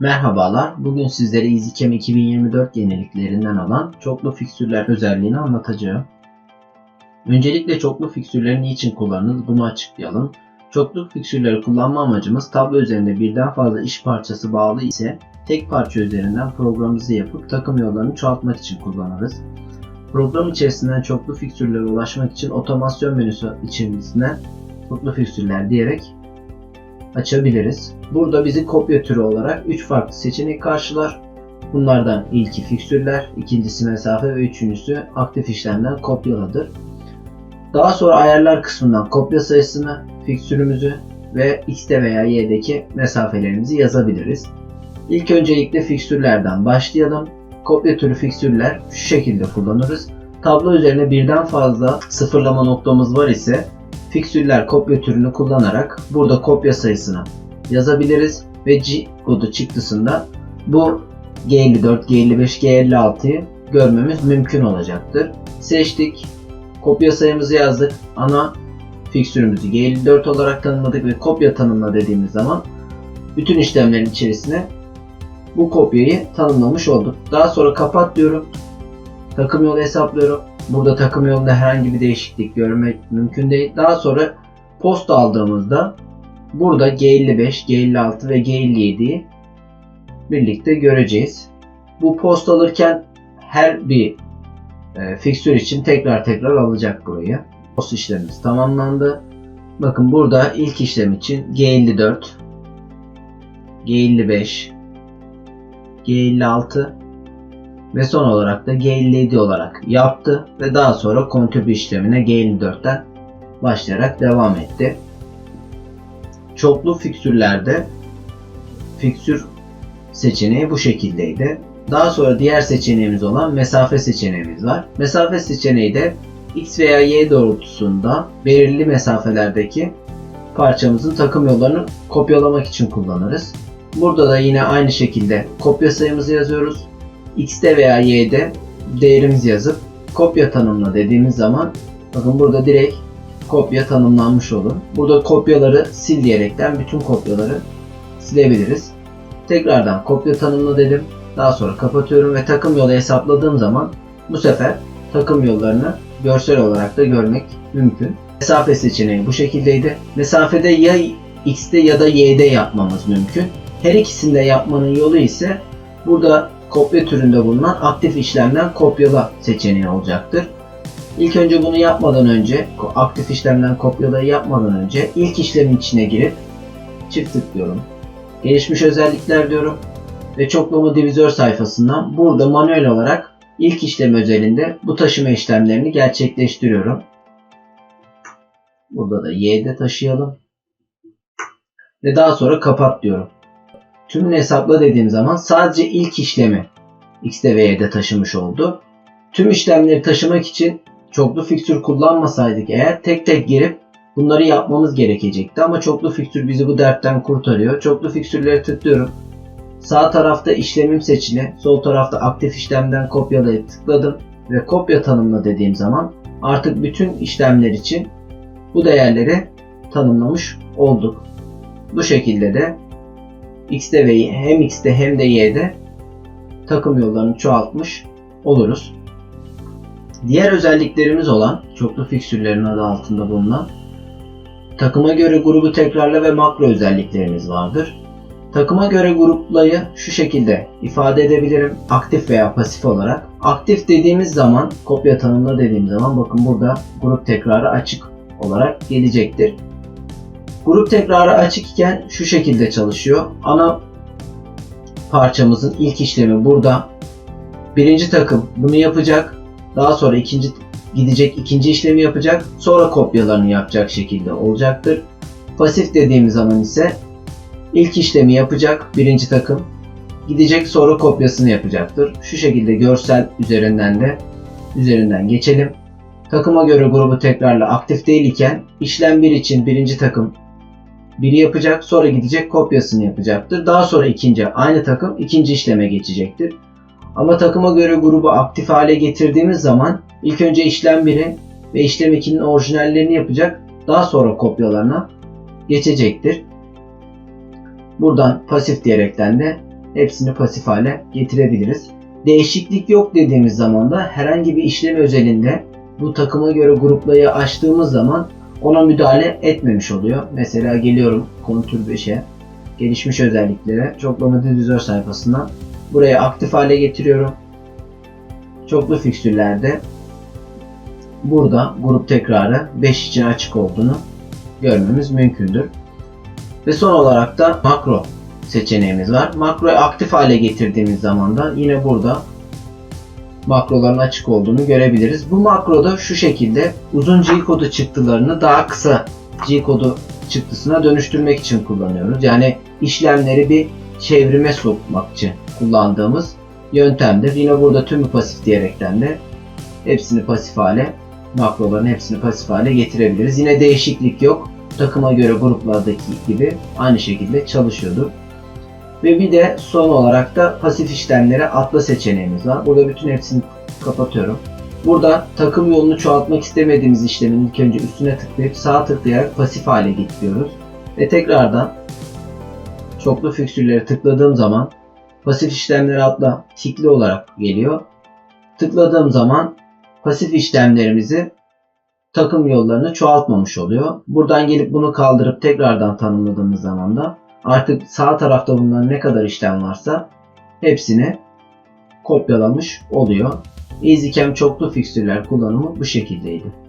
Merhabalar, bugün sizlere EasyCam 2024 yeniliklerinden olan çoklu fiksürler özelliğini anlatacağım. Öncelikle çoklu fiksürleri niçin kullanırız bunu açıklayalım. Çoklu fiksürleri kullanma amacımız tablo üzerinde birden fazla iş parçası bağlı ise tek parça üzerinden programımızı yapıp takım yollarını çoğaltmak için kullanırız. Program içerisinden çoklu fiksürlere ulaşmak için otomasyon menüsü içerisinden çoklu fiksürler diyerek açabiliriz. Burada bizi kopya türü olarak 3 farklı seçenek karşılar. Bunlardan ilki fiksürler, ikincisi mesafe ve üçüncüsü aktif işlemden kopyaladır. Daha sonra ayarlar kısmından kopya sayısını, fiksürümüzü ve x'te veya y'deki mesafelerimizi yazabiliriz. İlk öncelikle fiksürlerden başlayalım. Kopya türü fiksürler şu şekilde kullanırız. Tablo üzerine birden fazla sıfırlama noktamız var ise fiksürler kopya türünü kullanarak burada kopya sayısını yazabiliriz ve G kodu çıktısında bu G54, G55, G56'yı görmemiz mümkün olacaktır. Seçtik. Kopya sayımızı yazdık. Ana fiksürümüzü G54 olarak tanımladık ve kopya tanımla dediğimiz zaman bütün işlemlerin içerisine bu kopyayı tanımlamış olduk. Daha sonra kapat diyorum. Takım yolu hesaplıyorum. Burada takım yolunda herhangi bir değişiklik görmek mümkün değil. Daha sonra posta aldığımızda burada G55, G56 ve G57'yi birlikte göreceğiz. Bu post alırken her bir e, fiksür için tekrar tekrar alacak burayı. Post işlemimiz tamamlandı. Bakın burada ilk işlem için G54, G55, G56 ve son olarak da G57 olarak yaptı ve daha sonra kontübü işlemine G54'ten başlayarak devam etti. Çoklu fiksürlerde fiksür seçeneği bu şekildeydi. Daha sonra diğer seçeneğimiz olan mesafe seçeneğimiz var. Mesafe seçeneği de x veya y doğrultusunda belirli mesafelerdeki parçamızın takım yollarını kopyalamak için kullanırız. Burada da yine aynı şekilde kopya sayımızı yazıyoruz. X'te veya y'de değerimizi yazıp kopya tanımla dediğimiz zaman bakın burada direkt kopya tanımlanmış olur. Burada kopyaları sil diyerekten bütün kopyaları silebiliriz. Tekrardan kopya tanımla dedim. Daha sonra kapatıyorum ve takım yolu hesapladığım zaman bu sefer takım yollarını görsel olarak da görmek mümkün. Mesafe seçeneği bu şekildeydi. Mesafede ya x'te ya da y'de yapmamız mümkün. Her ikisinde yapmanın yolu ise burada kopya türünde bulunan aktif işlemden kopyala seçeneği olacaktır. İlk önce bunu yapmadan önce, aktif işlemden kopyalayı yapmadan önce ilk işlemin içine girip çift tıklıyorum. Gelişmiş özellikler diyorum ve çoklama divizör sayfasından burada manuel olarak ilk işlem özelinde bu taşıma işlemlerini gerçekleştiriyorum. Burada da Y'de taşıyalım. Ve daha sonra kapat diyorum. Tümünü hesapla dediğim zaman sadece ilk işlemi X'de ve Y'de taşımış oldu. Tüm işlemleri taşımak için çoklu fiksür kullanmasaydık eğer tek tek girip bunları yapmamız gerekecekti. Ama çoklu fiksür bizi bu dertten kurtarıyor. Çoklu fiksürleri tıklıyorum. Sağ tarafta işlemim seçili. Sol tarafta aktif işlemden kopyalayıp tıkladım. Ve kopya tanımla dediğim zaman artık bütün işlemler için bu değerleri tanımlamış olduk. Bu şekilde de X'de ve hem X'de hem de Y'de takım yollarını çoğaltmış oluruz. Diğer özelliklerimiz olan çoklu fiksürlerin adı altında bulunan takıma göre grubu tekrarla ve makro özelliklerimiz vardır. Takıma göre gruplayı şu şekilde ifade edebilirim. Aktif veya pasif olarak. Aktif dediğimiz zaman, kopya tanımla dediğim zaman bakın burada grup tekrarı açık olarak gelecektir. Grup tekrarı açık iken şu şekilde çalışıyor. Ana parçamızın ilk işlemi burada. Birinci takım bunu yapacak. Daha sonra ikinci gidecek ikinci işlemi yapacak. Sonra kopyalarını yapacak şekilde olacaktır. Pasif dediğimiz zaman ise ilk işlemi yapacak birinci takım. Gidecek sonra kopyasını yapacaktır. Şu şekilde görsel üzerinden de üzerinden geçelim. Takıma göre grubu tekrarla aktif değil iken işlem 1 için birinci takım biri yapacak sonra gidecek kopyasını yapacaktır. Daha sonra ikinci aynı takım ikinci işleme geçecektir. Ama takıma göre grubu aktif hale getirdiğimiz zaman ilk önce işlem 1'i ve işlem 2'nin orijinallerini yapacak. Daha sonra kopyalarına geçecektir. Buradan pasif diyerekten de hepsini pasif hale getirebiliriz. Değişiklik yok dediğimiz zaman da herhangi bir işlem özelinde bu takıma göre gruplayı açtığımız zaman ona müdahale etmemiş oluyor. Mesela geliyorum kontür 5'e, gelişmiş özelliklere, çoklama difüzör sayfasından buraya aktif hale getiriyorum. Çoklu fikstürlerde burada grup tekrarı 5 için açık olduğunu görmemiz mümkündür. Ve son olarak da makro seçeneğimiz var. Makroyu aktif hale getirdiğimiz zaman da yine burada makroların açık olduğunu görebiliriz. Bu makroda şu şekilde uzun G-kodu çıktılarını daha kısa G-kodu çıktısına dönüştürmek için kullanıyoruz. Yani işlemleri bir çevrime sokmak için kullandığımız yöntemdir. Yine burada tümü pasif diyerekten de hepsini pasif hale, makroların hepsini pasif hale getirebiliriz. Yine değişiklik yok. Takıma göre gruplardaki gibi aynı şekilde çalışıyordur. Ve bir de son olarak da pasif işlemlere atla seçeneğimiz var. Burada bütün hepsini kapatıyorum. Burada takım yolunu çoğaltmak istemediğimiz işlemin ilk önce üstüne tıklayıp sağ tıklayarak pasif hale getiriyoruz. Ve tekrardan çoklu füksürleri tıkladığım zaman pasif işlemleri atla tikli olarak geliyor. Tıkladığım zaman pasif işlemlerimizi takım yollarını çoğaltmamış oluyor. Buradan gelip bunu kaldırıp tekrardan tanımladığımız zaman da artık sağ tarafta bunların ne kadar işlem varsa hepsini kopyalamış oluyor. EasyCam çoklu fikstürler kullanımı bu şekildeydi.